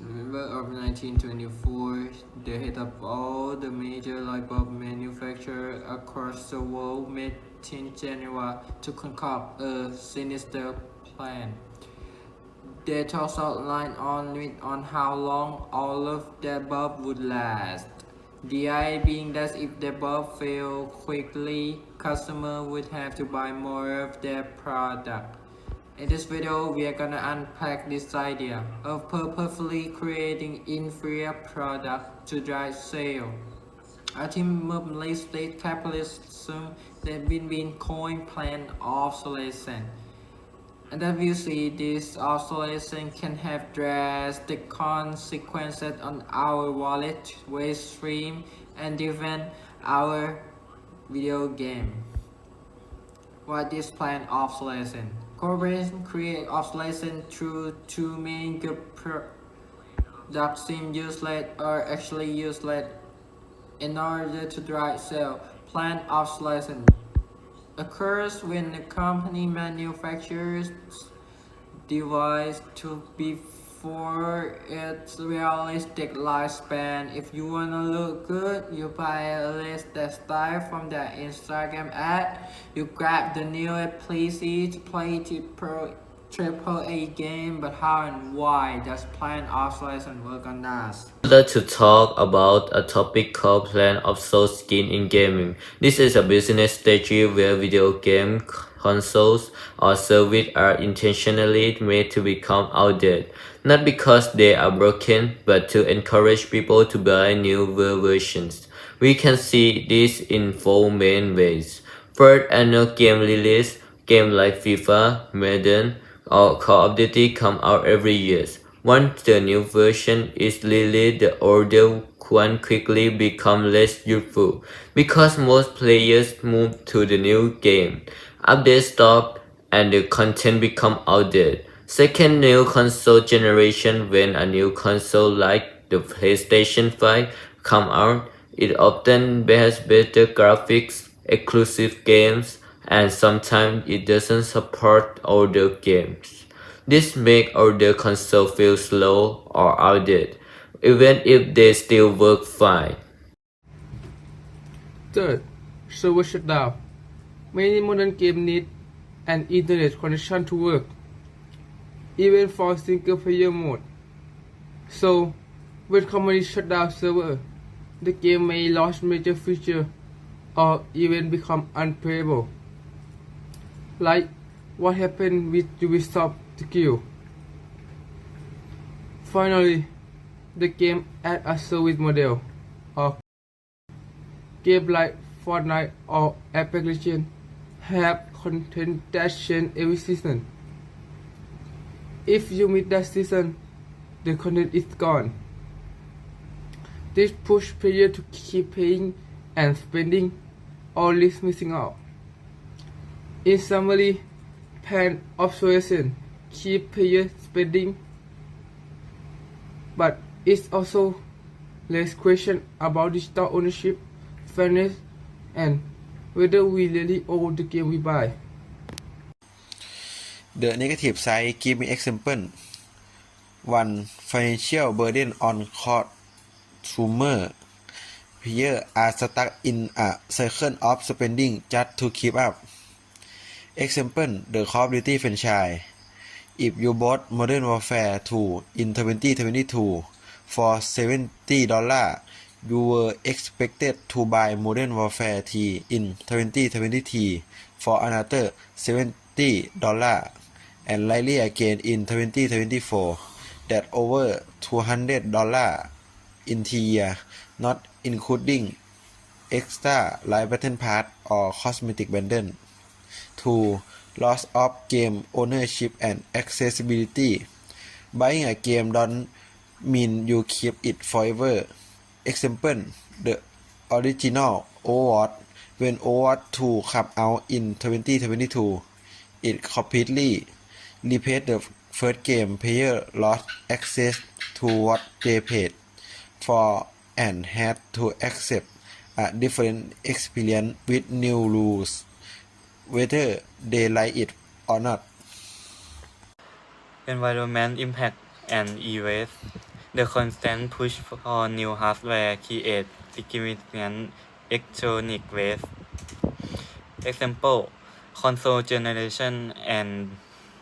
November of 1924, they hit up all the major light bulb manufacturers across the world met in Geneva to concoct a sinister plan. They talked outline on it on how long all of the bulb would last. The idea being that if the bulb failed quickly, customer would have to buy more of their product. In this video, we are gonna unpack this idea of purposefully creating inferior product to drive sale. Ultimately, state capitalism that been been coined plan obsolescence. And that we see this obsolescence can have drastic consequences on our wallet, waste stream, and even our video game. What is planned obsolescence? Corporations create obsolescence through two main good that seem useless or actually useless in order to drive sale. Planned obsolescence occurs when the company manufactures device to before its realistic lifespan. If you wanna look good, you buy a list that style from their Instagram ad. You grab the newest to play the pro triple A game, but how and why does plan obsolescence work on order to talk about a topic called plan skin in gaming. This is a business strategy where video game consoles or services are intentionally made to become outdated, not because they are broken, but to encourage people to buy newer versions. We can see this in four main ways. First, annual game release, game like FIFA, Madden, or Call of Duty come out every year. Once the new version is released, the older one quickly become less useful because most players move to the new game. Updates stop and the content become outdated. Second, new console generation when a new console like the PlayStation 5 come out, it often has better graphics, exclusive games, and sometimes it doesn't support older games. This makes older console feel slow or outdated, even if they still work fine. Third, server shutdown. Many modern games need an internet connection to work, even for single player mode. So, when company shut down server, the game may lose major feature or even become unplayable. Like what happened with Ubisoft Skill. Finally, the game add a service model of Game like Fortnite or Apex Legends have content that change every season. If you miss that season, the content is gone. This push players to keep paying and spending or risk missing out. In summary, plan obsolescence keep players spending, but it's also less question about digital ownership, fairness, and whether we really own the game we buy. The negative side give me example. One, financial burden on consumer. Players are stuck in a cycle of spending just to keep up. Example, the Call of Duty franchise. If you bought Modern Warfare 2 in 2022 for $70, you were expected to buy Modern Warfare 3 in 2023 for another $70 and likely again in 2024 that over $200 in the year, not including extra live battle pass or cosmetic bundle. 2. Loss of game ownership and accessibility. Buying a game don't mean you keep it forever. Example, the original Overwatch. When Overwatch 2 came out in 2022, it completely replaced the first game. player lost access to what they paid for and had to accept a different experience with new rules, whether they like it or not. environment impact and e-waste The constant push for new hardware creates significant electronic waste. Example, console generation and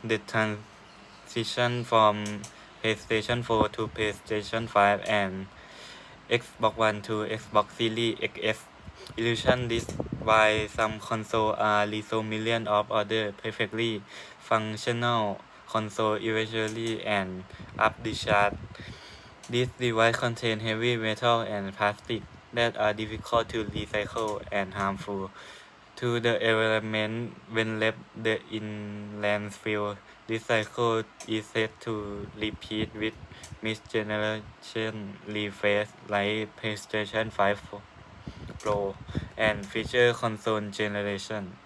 the transition from PlayStation 4 to PlayStation 5 and Xbox One to Xbox Series XS illusion this why some consoles are uh, resold millions of other perfectly functional console eventually and up the chart. These devices contain heavy metal and plastic that are difficult to recycle and harmful to the environment when left the in landfill. This cycle is said to repeat with mid generation refresh like PlayStation 5 Pro and future console generation.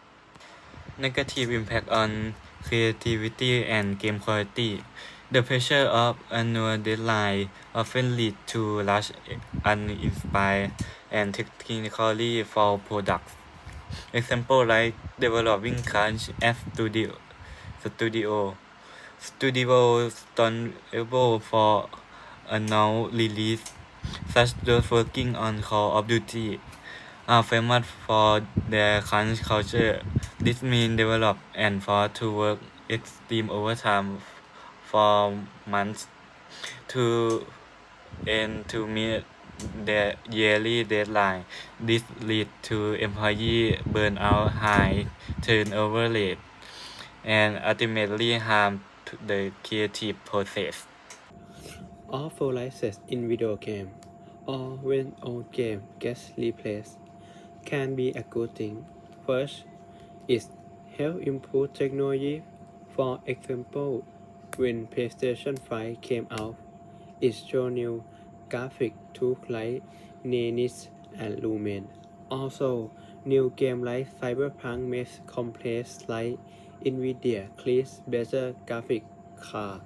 Negative impact on creativity and game quality. The pressure of annual deadline often lead to rush, uninspired, and technically flawed products. Example like developing Crunch at Studio. Studio. Studio stone able for a annual release, such as working on Call of Duty, are famous for their crunch culture. This means develop and forced to work extreme overtime for months to and to meet their yearly deadline. This lead to employee burnout, high turnover rate, and ultimately harm the creative process. All full license in video game or when old game gets replaced can be a good thing. First, it help improve technology. For example, when PlayStation 5 came out, it showed new graphic tools like Nenis and Lumen. Also, new game like Cyberpunk makes complex like NVIDIA creates better graphic card.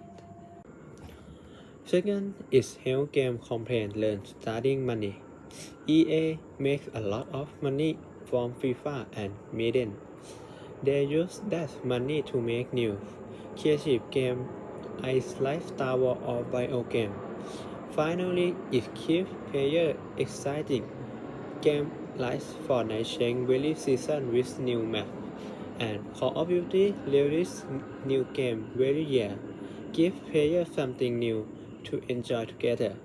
Second is help game companies learn starting money. EA makes a lot of money from FIFA and Madden. They use that money to make new creative game ice Wars or Bio game. Finally, it keeps players excited. Game like Fortnite change every season with new map, and Call of Duty release new game every year. Give players something new to enjoy together.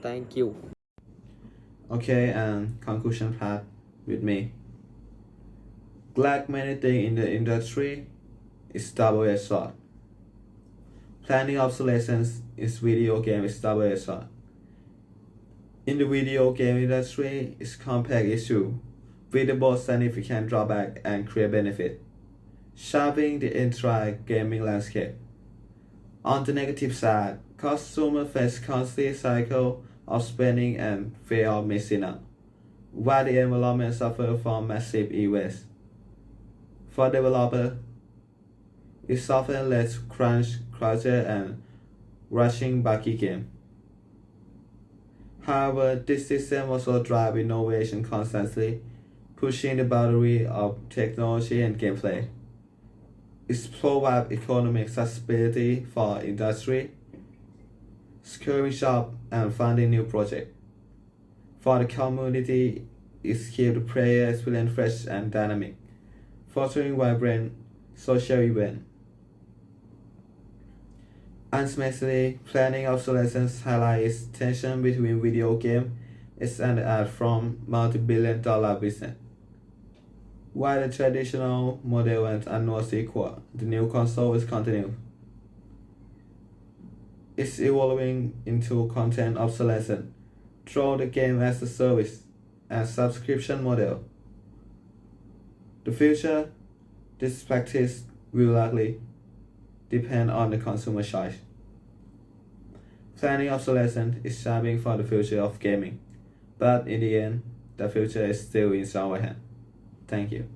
Thank you. Okay, and conclusion part with me. Like many things in the industry, is double-edged sword. Planning obsolescence is video game is double-edged sword. In the video game industry, it's complex issue with both significant drawback and clear benefit, shaping the entire gaming landscape. On the negative side, consumers face constant cycle of spending and fear of missing out, while the environment suffers from massive e-waste. For developer, it often lets crunch culture and rushing back again. However, this system also drives innovation constantly, pushing the boundary of technology and gameplay. It provides economic sustainability for industry, scaling job and funding new project. For the community, it keeps the player experience fresh and dynamic, fostering vibrant social events. Ultimately, planning obsolescence highlights tension between video game is an art from multi-billion dollar business. While the traditional model went annual sequel, the new console is continuing. It's evolving into content obsolescence through the game as a service and subscription model. The future, this practice will likely depend on the consumer choice. Planning obsolescence is shaping for the future of gaming, but in the end, the future is still in our hands. Thank you.